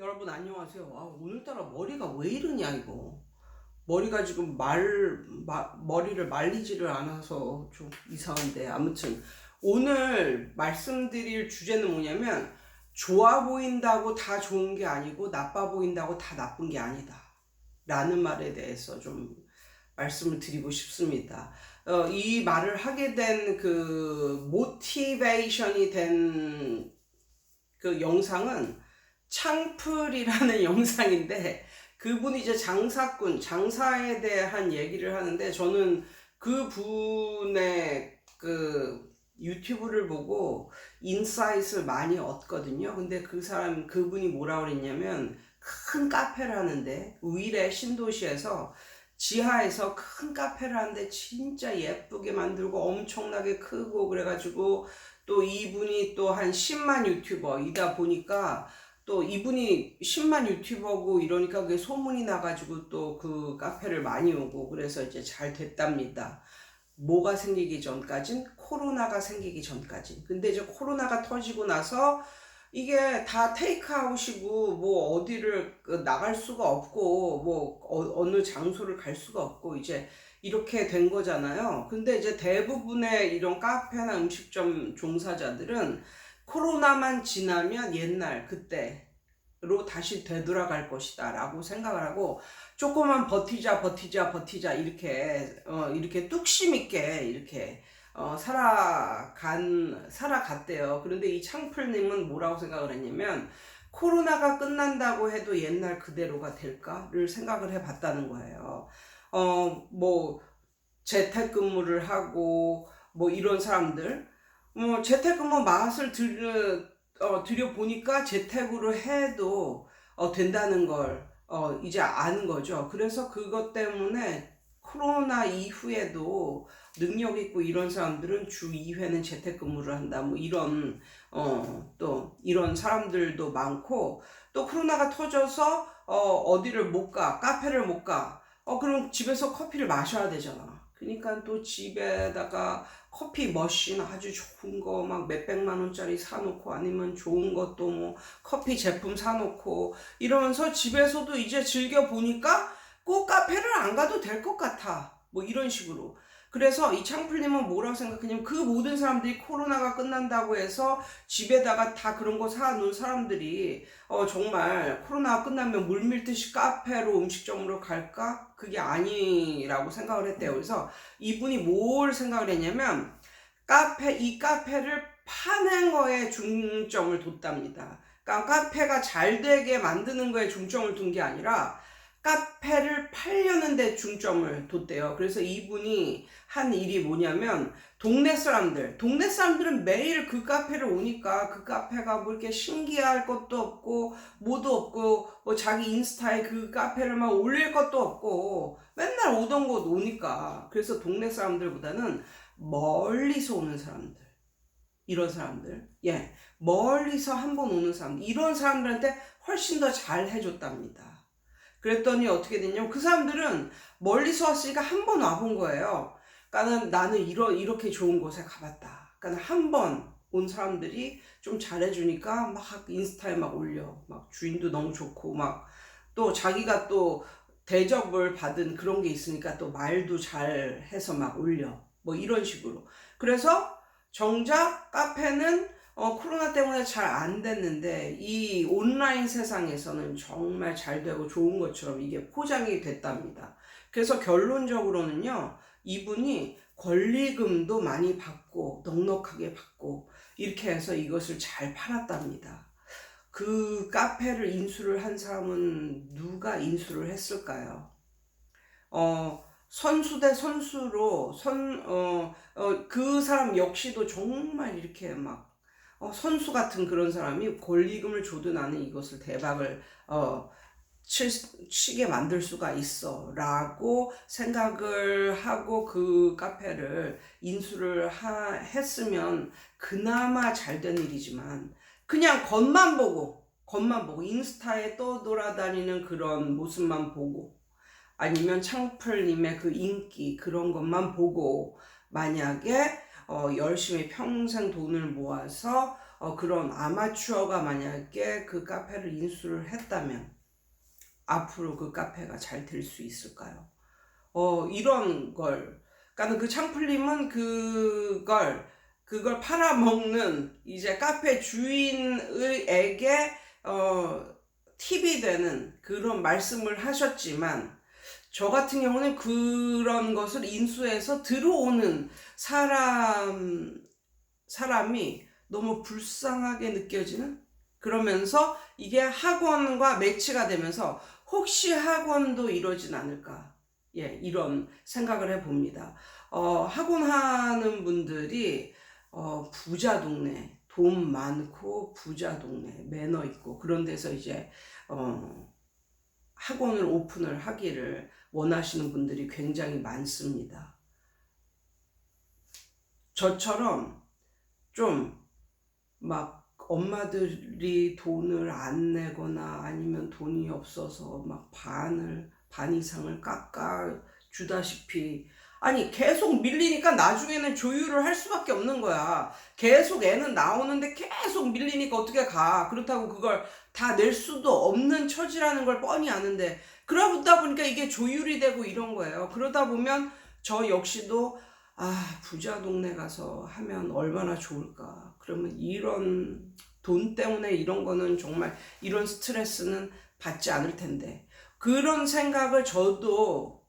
여러분 안녕하세요. 아, 오늘따라 머리가 왜 이러냐 이거. 머리가 지금 말 마- 머리를 말리지를 않아서 좀 이상한데 아무튼 오늘 말씀드릴 주제는 뭐냐면 좋아 보인다고 다 좋은 게 아니고 나빠 보인다고 다 나쁜 게 아니다. 라는 말에 대해서 좀 말씀을 드리고 싶습니다. 어, 이 말을 하게 된 그 모티베이션이 된 그 영상은 창풀이라는 영상인데 그분이 이제 장사꾼, 장사에 대한 얘기를 하는데 저는 그 분의 그 유튜브를 보고 인사이트를 많이 얻거든요. 근데 그 사람, 그분이 뭐라 그랬냐면 큰 카페를 하는데 위례 신도시에서 지하에서 큰 카페를 하는데 진짜 예쁘게 만들고 엄청나게 크고 그래가지고 또 이분이 또 한 10만 유튜버이다 보니까 또 이분이 10만 유튜버고 이러니까 그게 소문이 나가지고 또 그 카페를 많이 오고 그래서 이제 잘 됐답니다. 뭐가 생기기 전까진 코로나가 생기기 전까진. 근데 이제 코로나가 터지고 나서 이게 다 테이크아웃이고 뭐 어디를 그 나갈 수가 없고 뭐 어, 어느 장소를 갈 수가 없고 이제 이렇게 된 거잖아요. 근데 이제 대부분의 이런 카페나 음식점 종사자들은 코로나만 지나면 옛날 그때로 다시 되돌아갈 것이다 라고 생각을 하고 조금만 버티자 버티자 버티자 이렇게 어 이렇게 뚝심 있게 이렇게 어 살아간 살아갔대요. 그런데 이 창풀님은 뭐라고 생각을 했냐면 코로나가 끝난다고 해도 옛날 그대로가 될까를 생각을 해봤다는 거예요. 어뭐 재택근무를 하고 뭐 이런 사람들 뭐 재택근무 맛을 들여 어, 들여 보니까 재택으로 해도 어, 된다는 걸 어, 이제 아는 거죠. 그래서 그것 때문에 코로나 이후에도 능력 있고 이런 사람들은 주 2회는 재택근무를 한다. 뭐 이런 어, 또 이런 사람들도 많고 또 코로나가 터져서 어, 어디를 못 가, 카페를 못 가. 어, 그럼 집에서 커피를 마셔야 되잖아. 그러니까 또 집에다가 커피 머신 아주 좋은 거 막 몇백만 원짜리 사놓고 아니면 좋은 것도 뭐 커피 제품 사놓고 이러면서 집에서도 이제 즐겨 보니까 꼭 카페를 안 가도 될 것 같아. 뭐 이런 식으로. 그래서 이 창풀님은 뭐라고 생각하냐면 그 모든 사람들이 코로나가 끝난다고 해서 집에다가 다 그런 거 사놓은 사람들이 어 정말 코로나가 끝나면 물밀듯이 카페로 음식점으로 갈까? 그게 아니라고 생각을 했대요. 그래서 이분이 뭘 생각을 했냐면 카페 이 카페를 파는 거에 중점을 뒀답니다. 그러니까 카페가 잘 되게 만드는 거에 중점을 둔 게 아니라 카페를 팔려는 데 중점을 뒀대요. 그래서 이분이 한 일이 뭐냐면 동네 사람들, 동네 사람들은 매일 그 카페를 오니까 그 카페가 뭐 이렇게 신기할 것도 없고 뭐도 없고 뭐 자기 인스타에 그 카페를 막 올릴 것도 없고 맨날 오던 곳 오니까 그래서 동네 사람들보다는 멀리서 오는 사람들 이런 사람들 예 멀리서 한 번 오는 사람 이런 사람들한테 훨씬 더 잘 해줬답니다. 그랬더니 어떻게 됐냐면 그 사람들은 멀리서 왔으니까 한번 와본 거예요. 그러니까는 나는 이러, 이렇게 좋은 곳에 가봤다. 그러니까 한 번 온 사람들이 좀 잘해주니까 막 인스타에 막 올려. 막 주인도 너무 좋고 막 또 자기가 또 대접을 받은 그런 게 있으니까 또 말도 잘 해서 막 올려. 뭐 이런 식으로. 그래서 정작 카페는 어, 코로나 때문에 잘 안 됐는데 이 온라인 세상에서는 정말 잘 되고 좋은 것처럼 이게 포장이 됐답니다. 그래서 결론적으로는요, 이분이 권리금도 많이 받고 넉넉하게 받고 이렇게 해서 이것을 잘 팔았답니다. 그 카페를 인수를 한 사람은 누가 인수를 했을까요? 어, 선수 대 선수로 선, 어, 어, 그 사람 역시도 정말 이렇게 막 어, 선수 같은 그런 사람이 권리금을 줘도 나는 이것을 대박을 어, 칠, 치게 만들 수가 있어 라고 생각을 하고 그 카페를 인수를 하, 했으면 그나마 잘 된 일이지만 그냥 겉만 보고 겉만 보고 인스타에 떠돌아다니는 그런 모습만 보고 아니면 창풀님의 그 인기 그런 것만 보고 만약에 어, 열심히 평생 돈을 모아서 어, 그런 아마추어가 만약에 그 카페를 인수를 했다면 앞으로 그 카페가 잘 될 수 있을까요? 어, 이런 걸. 그러니까 그 창플님은 그걸, 그걸 팔아먹는 이제 카페 주인에게, 어, 팁이 되는 그런 말씀을 하셨지만, 저 같은 경우는 그런 것을 인수해서 들어오는 사람, 사람이 너무 불쌍하게 느껴지는? 그러면서 이게 학원과 매치가 되면서 혹시 학원도 이러진 않을까? 예, 이런 생각을 해봅니다. 어, 학원 하는 분들이, 어, 부자 동네, 돈 많고 부자 동네, 매너 있고 그런 데서 이제, 어, 학원을 오픈을 하기를 원하시는 분들이 굉장히 많습니다. 저처럼 좀 막 엄마들이 돈을 안 내거나 아니면 돈이 없어서 막 반을 반 이상을 깎아 주다시피 아니 계속 밀리니까 나중에는 조율을 할 수밖에 없는 거야. 계속 애는 나오는데 계속 밀리니까 어떻게 가. 그렇다고 그걸 다 낼 수도 없는 처지라는 걸 뻔히 아는데 그러다 보니까 이게 조율이 되고 이런 거예요. 그러다 보면 저 역시도 아, 부자 동네 가서 하면 얼마나 좋을까. 그러면 이런 돈 때문에 이런 거는 정말 이런 스트레스는 받지 않을 텐데. 그런 생각을 저도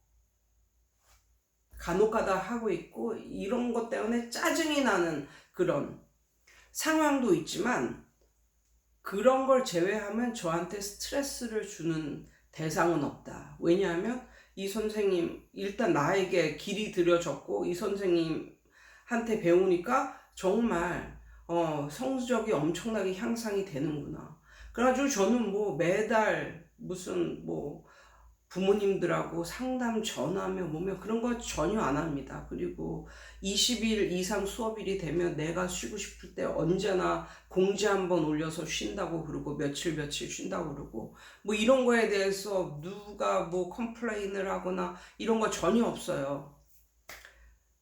간혹가다 하고 있고 이런 것 때문에 짜증이 나는 그런 상황도 있지만 그런 걸 제외하면 저한테 스트레스를 주는 대상은 없다. 왜냐하면 이 선생님 일단 나에게 길이 들여졌고 이 선생님한테 배우니까 정말 어, 성적이 엄청나게 향상이 되는구나. 그래가지고 저는 뭐 매달 무슨 뭐 부모님들하고 상담 전화며 뭐며 그런 거 전혀 안 합니다. 그리고 20일 이상 수업일이 되면 내가 쉬고 싶을 때 언제나 공지 한번 올려서 쉰다고 그러고 며칠 며칠 쉰다고 그러고 뭐 이런 거에 대해서 누가 뭐 컴플레인을 하거나 이런 거 전혀 없어요.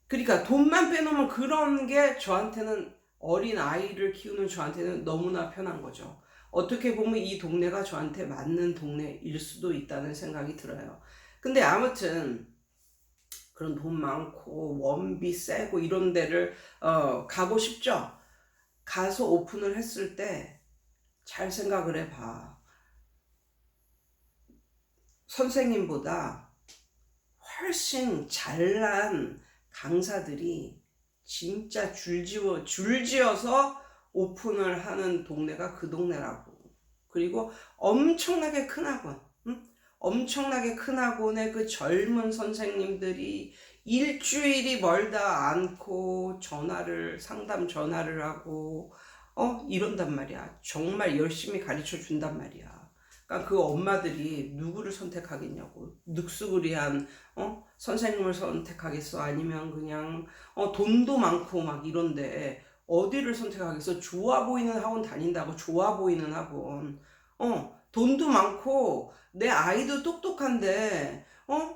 그러니까 돈만 빼놓으면 그런 게 저한테는 어린 아이를 키우는 저한테는 너무나 편한 거죠. 어떻게 보면 이 동네가 저한테 맞는 동네일 수도 있다는 생각이 들어요. 근데 아무튼 그런 돈 많고 원비 세고 이런 데를 어, 가고 싶죠. 가서 오픈을 했을 때 잘 생각을 해봐. 선생님보다 훨씬 잘난 강사들이 진짜 줄지어 줄지어서 오픈을 하는 동네가 그 동네라고. 그리고 엄청나게 큰 학원, 응? 엄청나게 큰 학원에 그 젊은 선생님들이 일주일이 멀다 않고 전화를, 상담 전화를 하고, 어, 이런단 말이야. 정말 열심히 가르쳐 준단 말이야. 그러니까 그 엄마들이 누구를 선택하겠냐고. 늑수그리한, 어, 선생님을 선택하겠어? 아니면 그냥, 어, 돈도 많고 막 이런데, 어디를 선택하겠어? 좋아 보이는 학원 다닌다고 좋아 보이는 학원. 어, 돈도 많고 내 아이도 똑똑한데 어?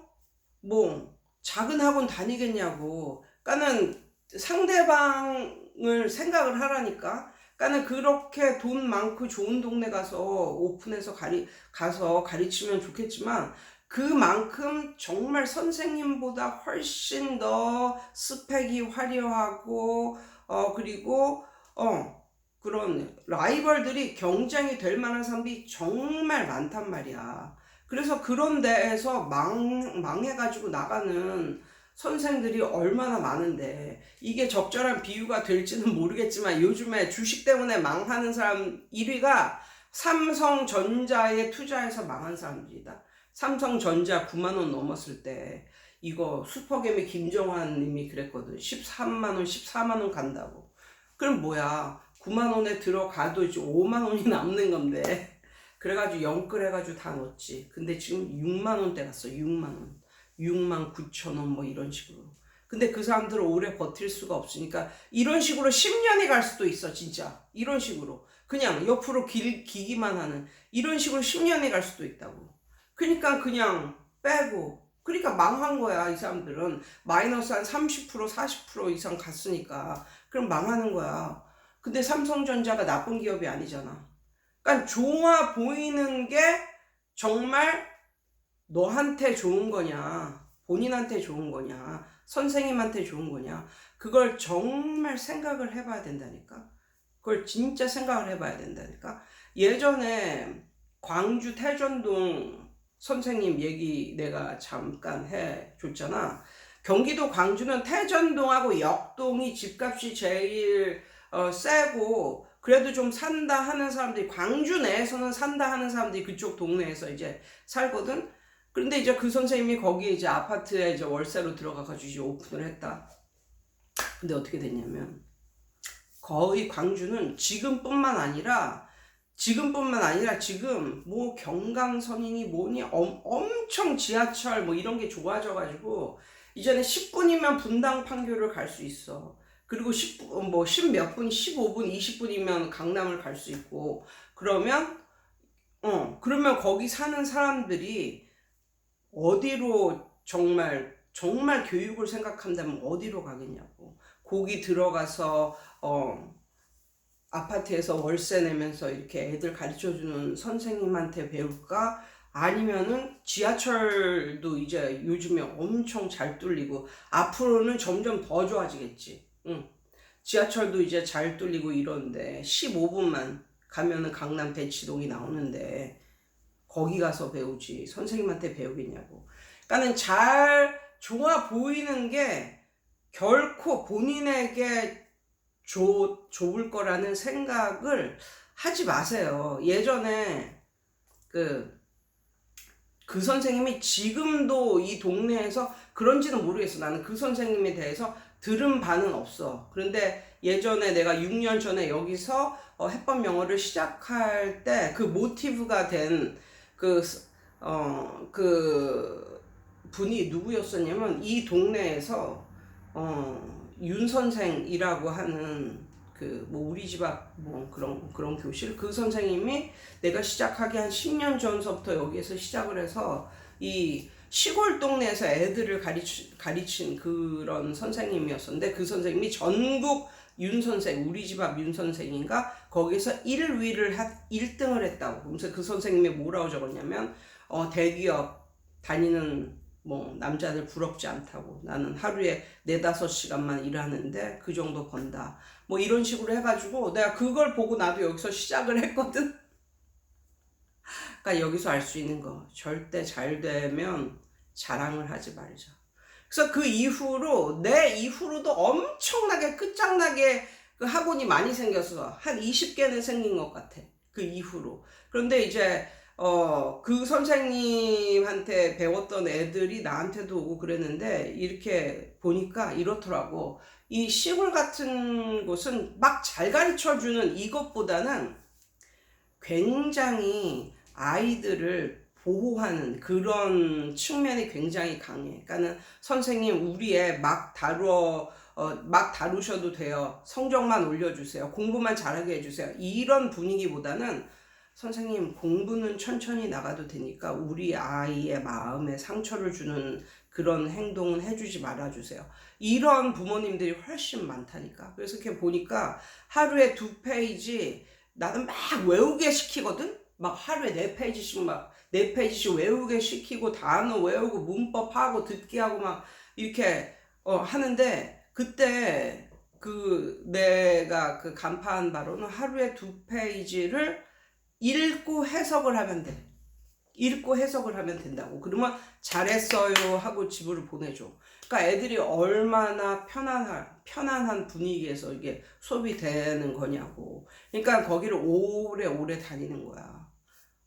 뭐 작은 학원 다니겠냐고. 그러니까는 상대방을 생각을 하라니까. 그러니까는 그렇게 돈 많고 좋은 동네 가서 오픈해서 가리 가서 가르치면 좋겠지만 그만큼 정말 선생님보다 훨씬 더 스펙이 화려하고 어, 그리고, 어, 그런 라이벌들이 경쟁이 될 만한 사람들이 정말 많단 말이야. 그래서 그런 데에서 망, 망해가지고 나가는 선생들이 얼마나 많은데, 이게 적절한 비유가 될지는 모르겠지만, 요즘에 주식 때문에 망하는 사람 1위가 삼성전자에 투자해서 망한 사람들이다. 삼성전자 9만원 넘었을 때, 이거 슈퍼게미 김정환 님이 그랬거든. 13만원, 14만원 간다고. 그럼 뭐야. 9만원에 들어가도 이제 5만원이 남는 건데. 그래가지고 영끌 해가지고 다 넣었지. 근데 지금 6만원대 갔어. 6만원. 6만 9천원 뭐 이런 식으로. 근데 그 사람들은 오래 버틸 수가 없으니까 이런 식으로 10년이 갈 수도 있어. 진짜. 이런 식으로. 그냥 옆으로 길, 기기만 하는 이런 식으로 10년이 갈 수도 있다고. 그러니까 그냥 빼고 그러니까 망한 거야, 이 사람들은. 마이너스 한 30%, 40% 이상 갔으니까. 그럼 망하는 거야. 근데 삼성전자가 나쁜 기업이 아니잖아. 그러니까 좋아 보이는 게 정말 너한테 좋은 거냐, 본인한테 좋은 거냐, 선생님한테 좋은 거냐, 그걸 정말 생각을 해봐야 된다니까. 그걸 진짜 생각을 해봐야 된다니까. 예전에 광주 태전동 선생님 얘기 내가 잠깐 해 줬잖아. 경기도 광주는 태전동하고 역동이 집값이 제일 어, 세고 그래도 좀 산다 하는 사람들이 광주 내에서는 산다 하는 사람들이 그쪽 동네에서 이제 살거든. 그런데 이제 그 선생님이 거기에 이제 아파트에 이제 월세로 들어가가지고 이제 오픈을 했다. 근데 어떻게 됐냐면 거의 광주는 지금뿐만 아니라 지금뿐만 아니라 지금 뭐 경강선이니 뭐니 엄, 엄청 지하철 뭐 이런 게 좋아져가지고 이제는 10분이면 분당 판교를 갈 수 있어. 그리고 10분 뭐 10 몇 분, 15분, 20분이면 강남을 갈 수 있고 그러면 어 그러면 거기 사는 사람들이 어디로 정말 정말 교육을 생각한다면 어디로 가겠냐고. 거기 들어가서 어 아파트에서 월세 내면서 이렇게 애들 가르쳐 주는 선생님한테 배울까? 아니면은 지하철도 이제 요즘에 엄청 잘 뚫리고 앞으로는 점점 더 좋아지겠지. 응. 지하철도 이제 잘 뚫리고 이런데 15분만 가면은 강남 대치동이 나오는데 거기 가서 배우지 선생님한테 배우겠냐고. 그러니까는 잘 좋아 보이는 게 결코 본인에게 조, 좋을 거라는 생각을 하지 마세요. 예전에 그, 그 선생님이 지금도 이 동네에서 그런지는 모르겠어. 나는 그 선생님에 대해서 들은 바는 없어. 그런데 예전에 내가 6년 전에 여기서 어, 해법 영어를 시작할 때 그 모티브가 된 그, 어, 그 분이 누구였었냐면 이 동네에서 어, 윤 선생이라고 하는 그 뭐 우리 집 앞 뭐 그런 그런 교실 그 선생님이 내가 시작하기 한 10년 전서부터 여기에서 시작을 해서 이 시골 동네에서 애들을 가르치, 가르친 그런 선생님이었었는데 그 선생님이 전국 윤 선생, 우리 집 앞 윤 선생인가 거기서 1위를 한 1등을 했다고. 그래서 그 선생님이 뭐라고 적었냐면 어, 대기업 다니는 뭐 남자들 부럽지 않다고. 나는 하루에 네다섯 시간만 일하는데 그 정도 번다. 뭐 이런 식으로 해가지고 내가 그걸 보고 나도 여기서 시작을 했거든. 그러니까 여기서 알 수 있는 거. 절대 잘 되면 자랑을 하지 말자. 그래서 그 이후로 내 이후로도 엄청나게 끝장나게 그 학원이 많이 생겼어 한 20개는 생긴 것 같아. 그 이후로. 그런데 이제 어, 그 선생님한테 배웠던 애들이 나한테도 오고 그랬는데, 이렇게 보니까 이렇더라고. 이 시골 같은 곳은 막 잘 가르쳐 주는 이것보다는 굉장히 아이들을 보호하는 그런 측면이 굉장히 강해. 그러니까는 선생님, 우리 애막 다루어, 어, 막 다루셔도 돼요. 성적만 올려주세요. 공부만 잘하게 해주세요. 이런 분위기보다는 선생님 공부는 천천히 나가도 되니까 우리 아이의 마음에 상처를 주는 그런 행동은 해주지 말아주세요. 이런 부모님들이 훨씬 많다니까. 그래서 이렇게 보니까 하루에 두 페이지 나는 막 외우게 시키거든? 막 하루에 네 페이지씩 막 네 페이지씩 외우게 시키고 단어 외우고 문법하고 듣기 하고 막 이렇게 어, 하는데 그때 그 내가 그 간파한 바로는 하루에 두 페이지를 읽고 해석을 하면 돼. 읽고 해석을 하면 된다고. 그러면 잘했어요 하고 집으로 보내줘. 그러니까 애들이 얼마나 편안한, 편안한 분위기에서 이게 수업이 되는 거냐고. 그러니까 거기를 오래 오래 다니는 거야.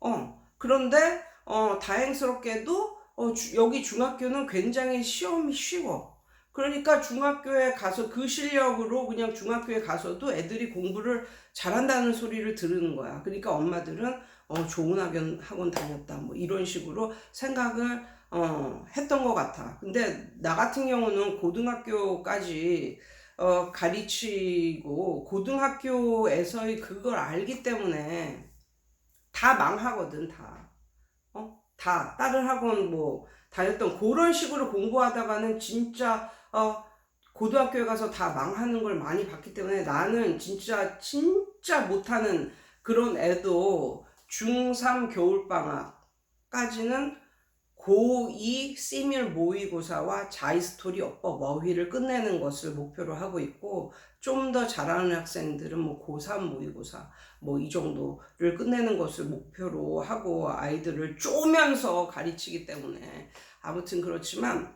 어, 그런데, 어, 다행스럽게도, 어, 주, 여기 중학교는 굉장히 시험이 쉬워. 그러니까 중학교에 가서 그 실력으로 그냥 중학교에 가서도 애들이 공부를 잘한다는 소리를 들은 거야. 그러니까 엄마들은 어, 좋은 학원, 학원 다녔다. 뭐 이런 식으로 생각을 어, 했던 것 같아. 근데 나 같은 경우는 고등학교까지 어, 가르치고 고등학교에서의 그걸 알기 때문에 다 망하거든, 다. 어? 다. 다른 학원 뭐 다녔던 그런 식으로 공부하다가는 진짜 어, 고등학교에 가서 다 망하는 걸 많이 봤기 때문에 나는 진짜 진짜 못하는 그런 애도 중3 겨울방학까지는 고2 시밀 모의고사와 자이스토리 어법 어휘를 끝내는 것을 목표로 하고 있고 좀 더 잘하는 학생들은 뭐 고3 모의고사 뭐 이 정도를 끝내는 것을 목표로 하고 아이들을 쪼면서 가르치기 때문에. 아무튼 그렇지만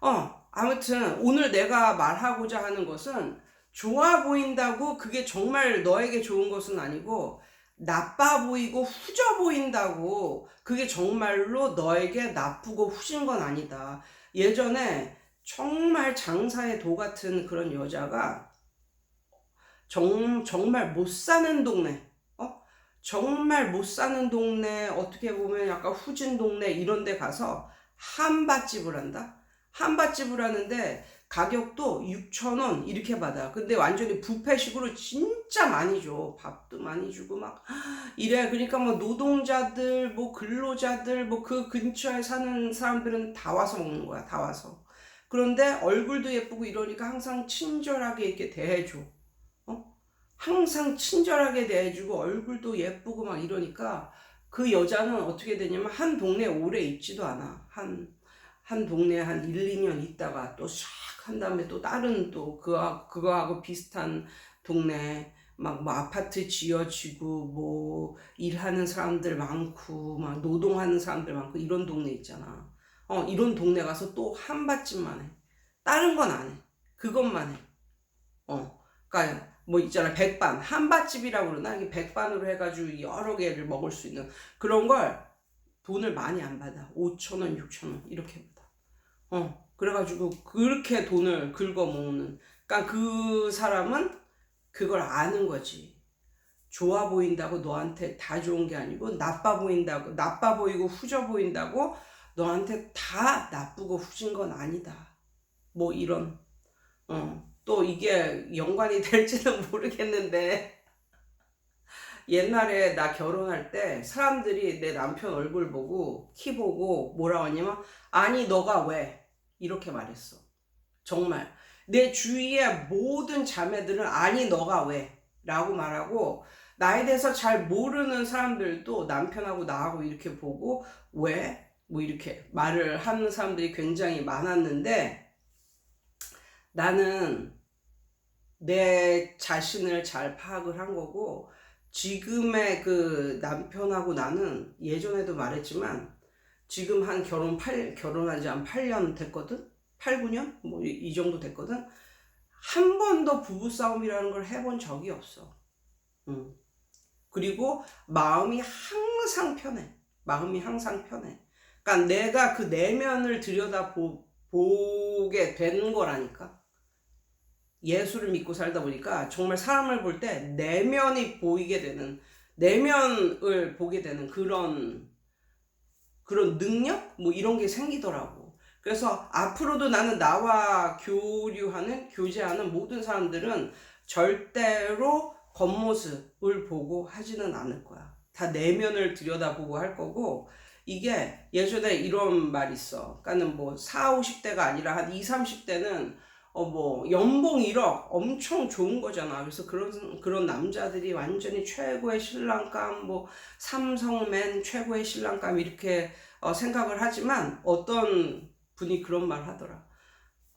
어 아무튼 오늘 내가 말하고자 하는 것은 좋아 보인다고 그게 정말 너에게 좋은 것은 아니고 나빠 보이고 후져 보인다고 그게 정말로 너에게 나쁘고 후진 건 아니다. 예전에 정말 장사의 도 같은 그런 여자가 정, 정말 못 사는 동네, 어? 정말 못 사는 동네, 어떻게 보면 약간 후진 동네 이런 데 가서 한밭집을 한다? 한밭집을 하는데 가격도 6,000원 이렇게 받아. 근데 완전히 부패식으로 진짜 많이 줘. 밥도 많이 주고 막 이래. 그러니까 뭐 노동자들, 뭐 근로자들, 뭐 그 근처에 사는 사람들은 다 와서 먹는 거야. 다 와서. 그런데 얼굴도 예쁘고 이러니까 항상 친절하게 이렇게 대해줘. 어? 항상 친절하게 대해주고 얼굴도 예쁘고 막 이러니까 그 여자는 어떻게 되냐면 한 동네에 오래 있지도 않아. 한, 한 동네에 한 1, 2년 있다가 또 샥 한 다음에 또 다른 또 그거, 그거하고 비슷한 동네 막 뭐 아파트 지어지고 뭐 일하는 사람들 많고 막 노동하는 사람들 많고 이런 동네 있잖아. 어, 이런 동네 가서 또 한 밭집만 해. 다른 건 안 해. 그것만 해. 어. 그니까 뭐 있잖아. 백반. 한 밭집이라고 그러나? 이게 백반으로 해가지고 여러 개를 먹을 수 있는 그런 걸 돈을 많이 안 받아. 5천원, 6천원 이렇게 받아. 어. 그래가지고 그렇게 돈을 긁어 모으는. 그러니까 그 사람은 그걸 아는 거지. 좋아 보인다고 너한테 다 좋은 게 아니고 나빠 보인다고 나빠 보이고 후져 보인다고 너한테 다 나쁘고 후진 건 아니다. 뭐 이런 어, 또 이게 연관이 될지는 모르겠는데 옛날에 나 결혼할 때 사람들이 내 남편 얼굴 보고 키 보고 뭐라고 하냐면 아니 너가 왜 이렇게 말했어. 정말 내 주위의 모든 자매들은 아니 너가 왜 라고 말하고 나에 대해서 잘 모르는 사람들도 남편하고 나하고 이렇게 보고 왜? 뭐 이렇게 말을 하는 사람들이 굉장히 많았는데 나는 내 자신을 잘 파악을 한 거고 지금의 그 남편하고 나는 예전에도 말했지만 지금 한 결혼 8 결혼한 지 한 8년 됐거든. 8, 9년 뭐 이 정도 됐거든. 한 번도 부부 싸움이라는 걸 해본 적이 없어. 응. 그리고 마음이 항상 편해. 마음이 항상 편해. 그러니까 내가 그 내면을 들여다 보, 보게 된 거라니까. 예수를 믿고 살다 보니까 정말 사람을 볼 때 내면이 보이게 되는 내면을 보게 되는 그런 그런 능력 뭐 이런 게 생기더라고. 그래서 앞으로도 나는 나와 교류하는 교제하는 모든 사람들은 절대로 겉모습을 보고 하지는 않을 거야. 다 내면을 들여다보고 할 거고 이게 예전에 이런 말 있어. 그러니까는 뭐 4, 50대가 아니라 한 2, 30대는 어 뭐 연봉 1억 엄청 좋은 거잖아. 그래서 그런 그런 남자들이 완전히 최고의 신랑감 뭐 삼성맨 최고의 신랑감 이렇게 어 생각을 하지만 어떤 분이 그런 말 하더라.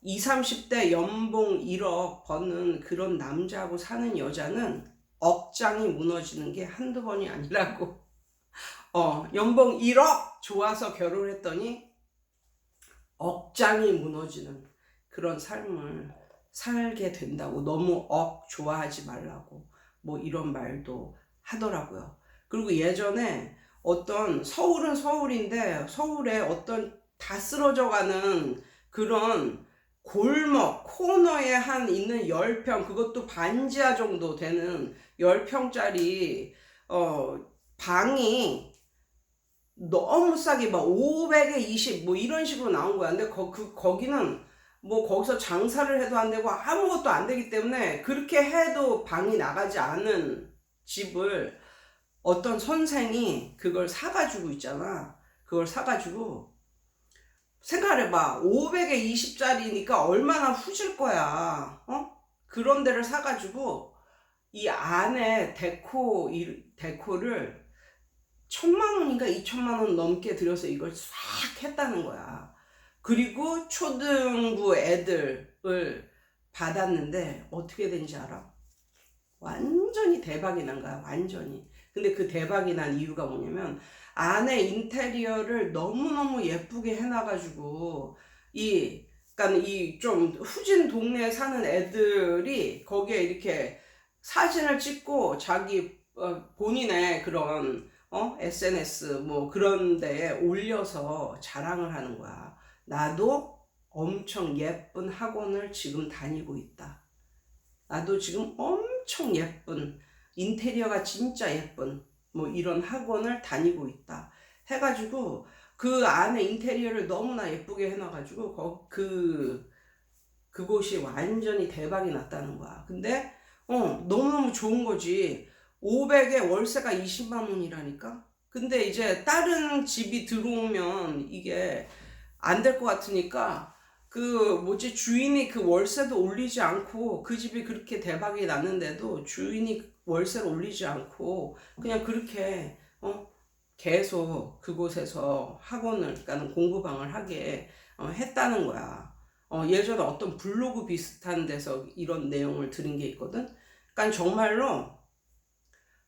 20, 30대 연봉 1억 버는 그런 남자하고 사는 여자는 억장이 무너지는 게 한두 번이 아니라고. 어, 연봉 1억 좋아서 결혼했더니 억장이 무너지는 그런 삶을 살게 된다고. 너무 억 좋아하지 말라고. 뭐 이런 말도 하더라고요. 그리고 예전에 어떤 서울은 서울인데 서울에 어떤 다 쓰러져 가는 그런 골목 코너에 한 있는 10평 그것도 반지하 정도 되는 10평짜리 어 방이 너무 싸게 막 500에 20 뭐 이런 식으로 나온 거야. 근데 거, 그, 거기는 뭐 거기서 장사를 해도 안 되고 아무것도 안 되기 때문에 그렇게 해도 방이 나가지 않은 집을 어떤 선생이 그걸 사가지고 있잖아. 그걸 사가지고 생각해봐. 500에 20짜리니까 얼마나 후질 거야. 어? 그런 데를 사가지고 이 안에 데코, 이 데코를 천만 원인가 이천만 원 넘게 들여서 이걸 싹 했다는 거야. 그리고 초등부 애들을 받았는데 어떻게 된지 알아? 완전히 대박이 난 거야. 완전히. 근데 그 대박이 난 이유가 뭐냐면 안에 인테리어를 너무너무 예쁘게 해놔가지고 이 그러니까 이 좀 후진 동네에 사는 애들이 거기에 이렇게 사진을 찍고 자기 어, 본인의 그런 어 SNS 뭐 그런 데에 올려서 자랑을 하는 거야. 나도 엄청 예쁜 학원을 지금 다니고 있다. 나도 지금 엄청 예쁜 인테리어가 진짜 예쁜 뭐 이런 학원을 다니고 있다. 해가지고 그 안에 인테리어를 너무나 예쁘게 해놔가지고 거- 그 그곳이 완전히 대박이 났다는 거야. 근데 어 너무너무 좋은 거지. 500에 월세가 20만 원이라니까. 근데 이제 다른 집이 들어오면 이게 안 될 것 같으니까 그 뭐지 주인이 그 월세도 올리지 않고 그 집이 그렇게 대박이 났는데도 주인이 월세를 올리지 않고 그냥 그렇게 어 계속 그곳에서 학원을 그러니까 공부방을 하게 어, 했다는 거야. 어, 예전에 어떤 블로그 비슷한 데서 이런 내용을 들은 게 있거든. 그러니까 정말로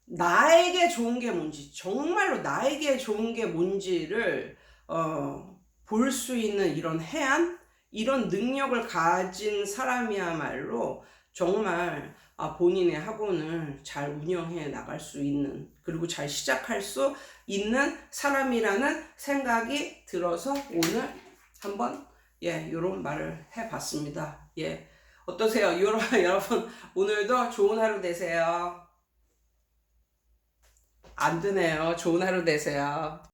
나에게 좋은 게 뭔지, 정말로 나에게 좋은 게 뭔지를 어, 볼 수 있는 이런 해안, 이런 능력을 가진 사람이야말로 정말 아, 본인의 학원을 잘 운영해 나갈 수 있는 그리고 잘 시작할 수 있는 사람이라는 생각이 들어서 오늘 한번 예 이런 말을 해봤습니다. 예 어떠세요? 여러분 여러분 오늘도 좋은 하루 되세요. 안 되네요. 좋은 하루 되세요.